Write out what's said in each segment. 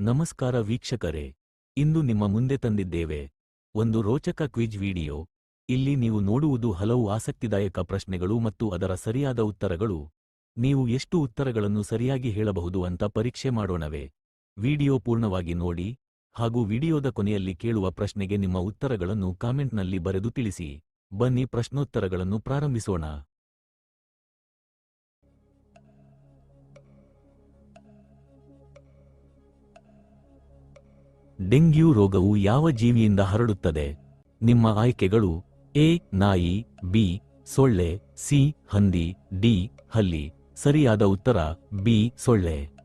ನಮಸ್ಕಾರ ವೀಕ್ಷಕರೇ, ಇಂದು ನಿಮ್ಮ ಮುಂದೆ ತಂದಿದ್ದೇವೆ ಒಂದು ರೋಚಕ ಕ್ವಿಜ್ ವಿಡಿಯೋ. ಇಲ್ಲಿ ನೀವು ನೋಡುವುದು ಹಲವು ಆಸಕ್ತಿದಾಯಕ ಪ್ರಶ್ನೆಗಳು ಮತ್ತು ಅದರ ಸರಿಯಾದ ಉತ್ತರಗಳು. ನೀವು ಎಷ್ಟು ಉತ್ತರಗಳನ್ನು ಸರಿಯಾಗಿ ಹೇಳಬಹುದು ಅಂತ ಪರೀಕ್ಷೆ ಮಾಡೋಣವೇ. ವಿಡಿಯೋ ಪೂರ್ಣವಾಗಿ ನೋಡಿ ಹಾಗೂ ವಿಡಿಯೋದ ಕೊನೆಯಲ್ಲಿ ಕೇಳುವ ಪ್ರಶ್ನೆಗೆ ನಿಮ್ಮ ಉತ್ತರಗಳನ್ನು ಕಾಮೆಂಟ್ನಲ್ಲಿ ಬರೆದು ತಿಳಿಸಿ. ಬನ್ನಿ ಪ್ರಶ್ನೋತ್ತರಗಳನ್ನು ಪ್ರಾರಂಭಿಸೋಣ. ಡೆಂಗ್ಯೂ ರೋಗವು ಯಾವ ಜೀವಿಯಿಂದ ಹರಡುತ್ತದೆ? ನಿಮ್ಮ ಆಯ್ಕೆಗಳು ಎ, ನಾಯಿ, ಬಿ, ಸೊಳ್ಳೆ, ಸಿ, ಹಂದಿ, ಡಿ, ಹಲ್ಲಿ. ಸರಿಯಾದ ಉತ್ತರ, ಬಿ, ಸೊಳ್ಳೆ.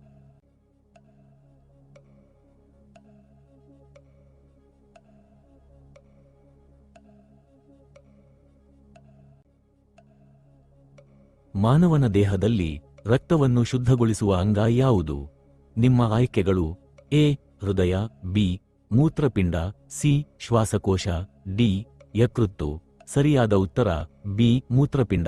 ಮಾನವನ ದೇಹದಲ್ಲಿ ರಕ್ತವನ್ನು ಶುದ್ಧಗೊಳಿಸುವ ಅಂಗ ಯಾವುದು? ನಿಮ್ಮ ಆಯ್ಕೆಗಳು ಎ, ಹೃದಯ, ಬಿ, ಮೂತ್ರಪಿಂಡ, ಸಿ, ಶ್ವಾಸಕೋಶ, ಡಿ, ಯಕೃತ್ತು. ಸರಿಯಾದ ಉತ್ತರ, ಬಿ, ಮೂತ್ರಪಿಂಡ.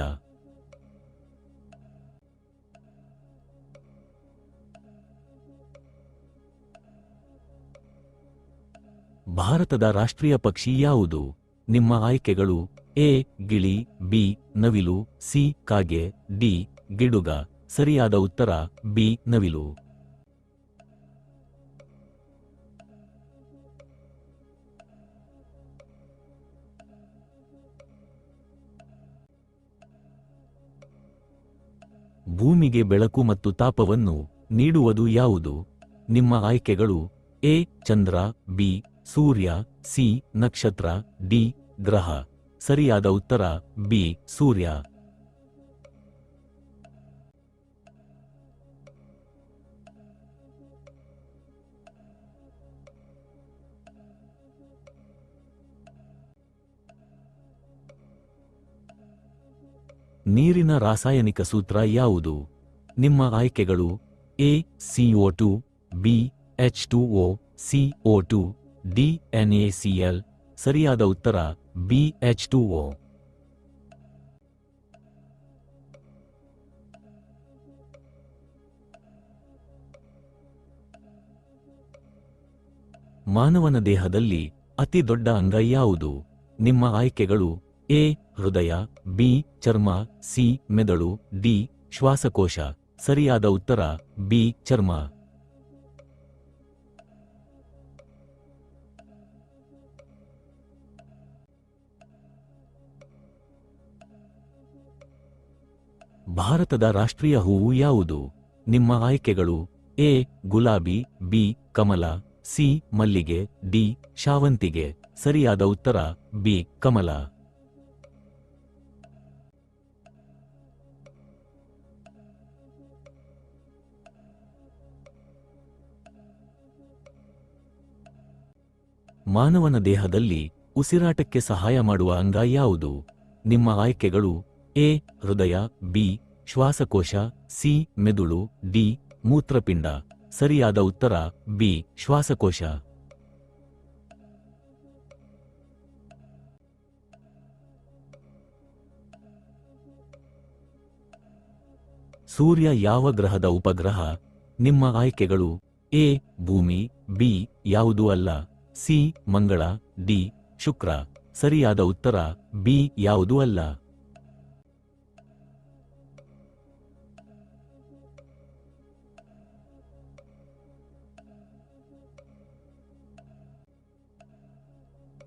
ಭಾರತದ ರಾಷ್ಟ್ರೀಯ ಪಕ್ಷಿ ಯಾವುದು? ನಿಮ್ಮ ಆಯ್ಕೆಗಳು, ಎ, ಗಿಳಿ, ಬಿ, ನವಿಲು, ಸಿ, ಕಾಗೆ, ಡಿ, ಗಿಡುಗ. ಸರಿಯಾದ ಉತ್ತರ, ಬಿ, ನವಿಲು. ಭೂಮಿಗೆ ಬೆಳಕು ಮತ್ತು ತಾಪವನ್ನು ನೀಡುವುದು ಯಾವುದು? ನಿಮ್ಮ ಆಯ್ಕೆಗಳು ಎ, ಚಂದ್ರ, ಬಿ, ಸೂರ್ಯ, ಸಿ, ನಕ್ಷತ್ರ, ಡಿ, ಗ್ರಹ. ಸರಿಯಾದ ಉತ್ತರ ಬಿ, ಸೂರ್ಯ. ನೀರಿನ ರಾಸಾಯನಿಕ ಸೂತ್ರ ಯಾವುದು? ನಿಮ್ಮ ಆಯ್ಕೆಗಳು A CO two, B, H two O C O two, D NaCl ಸರಿಯಾದ ಉತ್ತರ ಬಿ, ಎಚ್ ಟು ಒ ಮಾನವನ ದೇಹದಲ್ಲಿ ಅತಿ ದೊಡ್ಡ ಅಂಗ ಯಾವುದು? ನಿಮ್ಮ ಆಯ್ಕೆಗಳು ಎ, ಹೃದಯ, ಬಿ, ಚರ್ಮ, ಸಿ, ಮೆದುಳು, ಡಿ, ಶ್ವಾಸಕೋಶ. ಸರಿಯಾದ ಉತ್ತರ, ಬಿ, ಚರ್ಮ. ಭಾರತದ ರಾಷ್ಟ್ರೀಯ ಹೂವು ಯಾವುದು? ನಿಮ್ಮ ಆಯ್ಕೆಗಳು, ಎ, ಗುಲಾಬಿ, ಬಿ, ಕಮಲ, ಸಿ, ಮಲ್ಲಿಗೆ, ಡಿ, ಶಾವಂತಿಗೆ. ಸರಿಯಾದ ಉತ್ತರ, ಬಿ, ಕಮಲ. ಮಾನವನ ದೇಹದಲ್ಲಿ ಉಸಿರಾಟಕ್ಕೆ ಸಹಾಯ ಮಾಡುವ ಅಂಗ ಯಾವುದು? ನಿಮ್ಮ ಆಯ್ಕೆಗಳು ಎ, ಹೃದಯ, ಬಿ, ಶ್ವಾಸಕೋಶ, ಸಿ, ಮೆದುಳು, ಡಿ, ಮೂತ್ರಪಿಂಡ. ಸರಿಯಾದ ಉತ್ತರ, ಬಿ, ಶ್ವಾಸಕೋಶ. ಸೂರ್ಯ ಯಾವ ಗ್ರಹದ ಉಪಗ್ರಹ? ನಿಮ್ಮ ಆಯ್ಕೆಗಳು ಎ, ಭೂಮಿ, ಬಿ, ಯಾವುದೂ ಅಲ್ಲ. ಸಿ, ಮಂಗಳ, ಡಿ, ಶುಕ್ರ. ಸರಿಯಾದ ಉತ್ತರ, ಬಿ ಯಾವುದೂ ಅಲ್ಲ.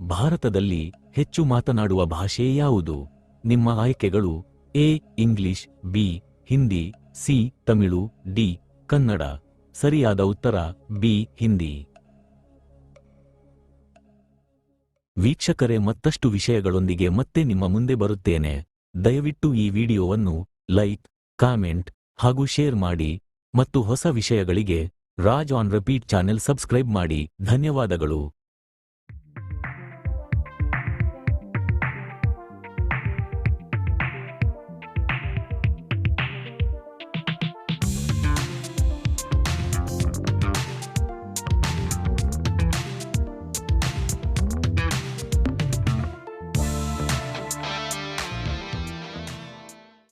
ಭಾರತದಲ್ಲಿ ಹೆಚ್ಚು ಮಾತನಾಡುವ ಭಾಷೆ ಯಾವುದು? ನಿಮ್ಮ ಆಯ್ಕೆಗಳು, A, English, B, Hindi, C, Tamil, D, Kannada. ಸರಿಯಾದ ಉತ್ತರ, ಬಿ, ಹಿಂದಿ. ವೀಕ್ಷಕರೇ, ಮತ್ತಷ್ಟು ವಿಷಯಗಳೊಂದಿಗೆ ಮತ್ತೆ ನಿಮ್ಮ ಮುಂದೆ ಬರುತ್ತೇನೆ. ದಯವಿಟ್ಟು ಈ ವಿಡಿಯೋವನ್ನು ಲೈಕ್, ಕಾಮೆಂಟ್ ಹಾಗೂ ಶೇರ್ ಮಾಡಿ ಮತ್ತು ಹೊಸ ವಿಷಯಗಳಿಗೆ Raj on repeat channel subscribe ಮಾಡಿ. ಧನ್ಯವಾದಗಳು.